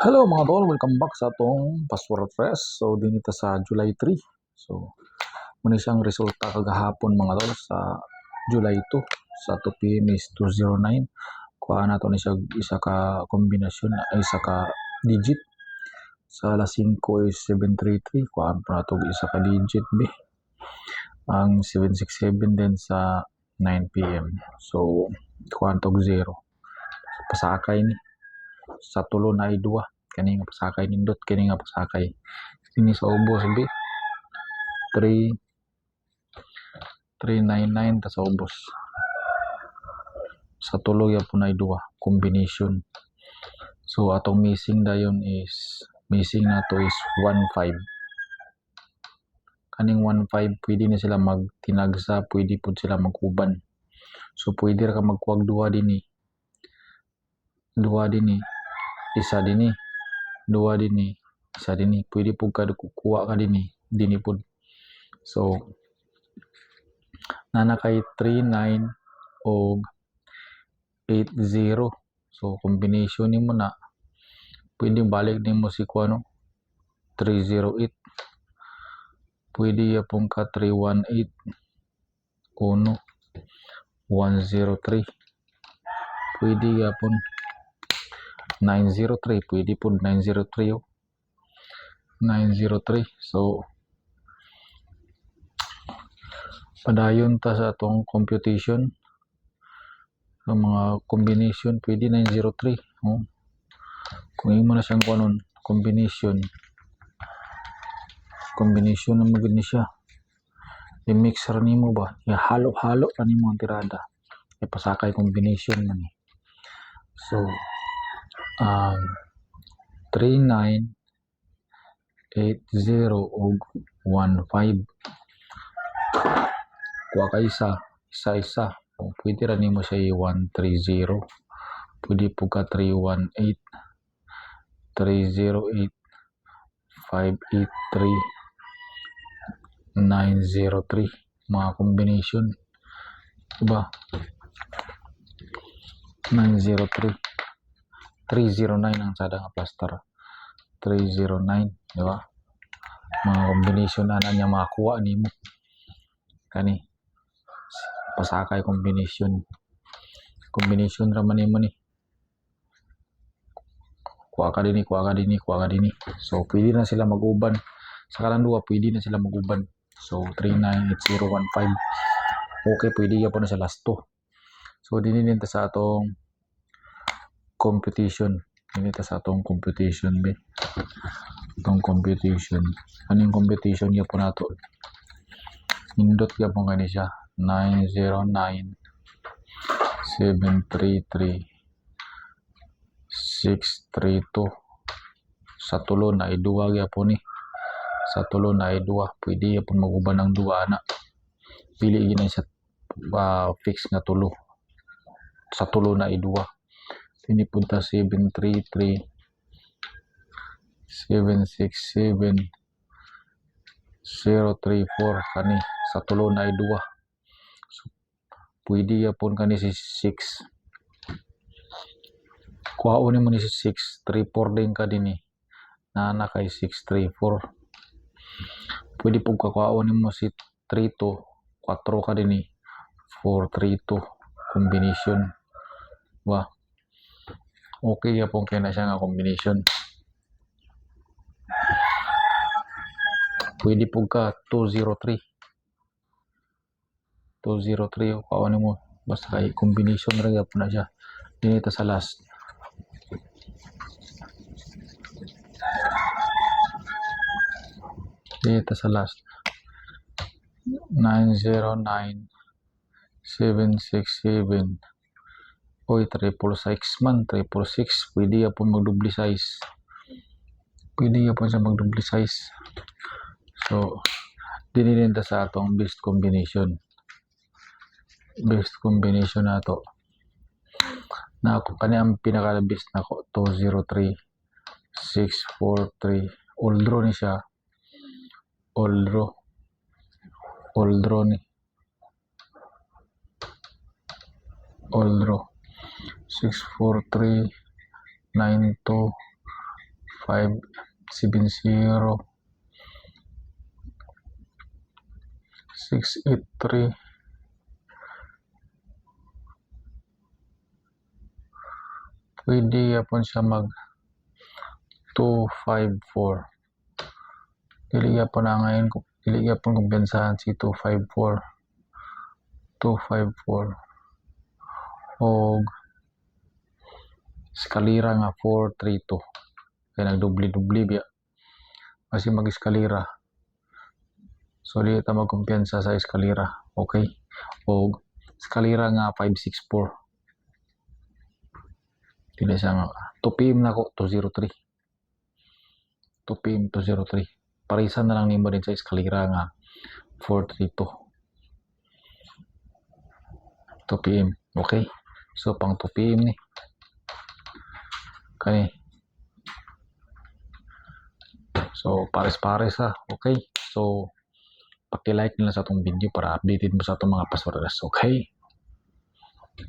Hello mga tol, welcome back sa atong password press. So din ito sa July 3. So muna siyang resulta kagahapon mga tol sa July 2 sa 2 PM is 209. Kuha na to ni siya isa ka kombinasyon isa ka digit. Sa alas 5 is 733. Kuha pa na to isa ka digit B. Ang 767 din sa 9 PM. So kuha to 0. Pasakay ni sa tulo na ay duwa kani nga pasakay nindot kini nga pasakay kini sa ubos bi 3 399 ta sa ubos sa tulo ya po na ay duwa combination. So atong missing dayon is missing na to is 15 kaning 15 pwede na sila magtinagsa pwede po sila magkuban so pwede ra ka magkuwag duwa dinhi duwa dinhi isa dinhi duwa dinhi isa dinhi pwede po ka kukuha ka dinhi dinhi pod so nana kay 39 og 80 so combination nimo na pwede balik nimo si kuano 308 pwede yapon ka 318 uno 103 pwede yapon 903 pwede po 903 oh. 903 so padayon ta sa atong computation sa mga combination pwede 903 oh. kung imo na siyang kuanon combination. Combination na magud ni siya. I-mix ra nimo ba? Ihalo-halo ra nimo ang tirada. Ipasakay combination man so um, 39 80 ug 15 kuha ka isa isa isa. O pwede ra nimo siya i-130 pwede po ka 318 308 583 903 mga combination. Diba? 903 309 ang sada nga plaster 309 di ba? Mga combination na na niya makakuha nimo kani. Pasakay combination. Combination ra man nimo ni. Kuha ka dinhi kuha ka dinhi kuha ka dinhi so pwede na sila mag-uban. Sa kanang duha pwede na sila mag-uban. So 398015 okay pwede ya po na sa last 2 so dininin ta sa atong competition. Dinita sa atong competition be. Itong competition. Kaning competition ya po nato nindot ya po kani siya. 909 733 632 sa tulo na iduwa ya po ni. Sa tulo na iduwa pwede ya po maguban ng duwa na pili gina sa uh, fix nga tulo. Sa tulo na iduwa tinipunta 733 767 034 kani sa tulo na ay duwa so, pwede yapon kani si 6 kuhaon mo ni si 6 34 din ka din eh nana kay 634 pwede po kakuhaon mo si 32 4 ka din eh 432 combination. Wa okay yapon kay na siya nga combination. Pwede po ka 203 203 o kawan mo. Basta kay combination ra gyapon na siya. Dinito sa last. Dito sa last. 909 767 oy triple 6 man triple 6 pwede yapon magdubli size pwede yapon siya magdubli size So, dinilin ta sa atong best combination. Best combination na to. Na ako, kani ang pinaka best na ko, 203, 643. All draw ni siya. All draw. All draw ni. All draw. 643, 92, 570 683 pwede yapon siya mag 254 dili yapon na ngayon dili yapon kumpensahan si 254 254 og eskalira nga 432 kaya nagdubli-dubli biya. Kasi mag eskalira so di ta magkumpiyansa sa eskalira. Okay? Og eskalira nga 564 dili siya nga. 2 pm na ko 203 2 pm 203 parisan na lang nimo din sa eskalira nga 432 2 pm okay? So pang 2 pm ni kani so pares-pares ha okay? So paki-like nila sa atong video para updated mo sa atong mga passwords okay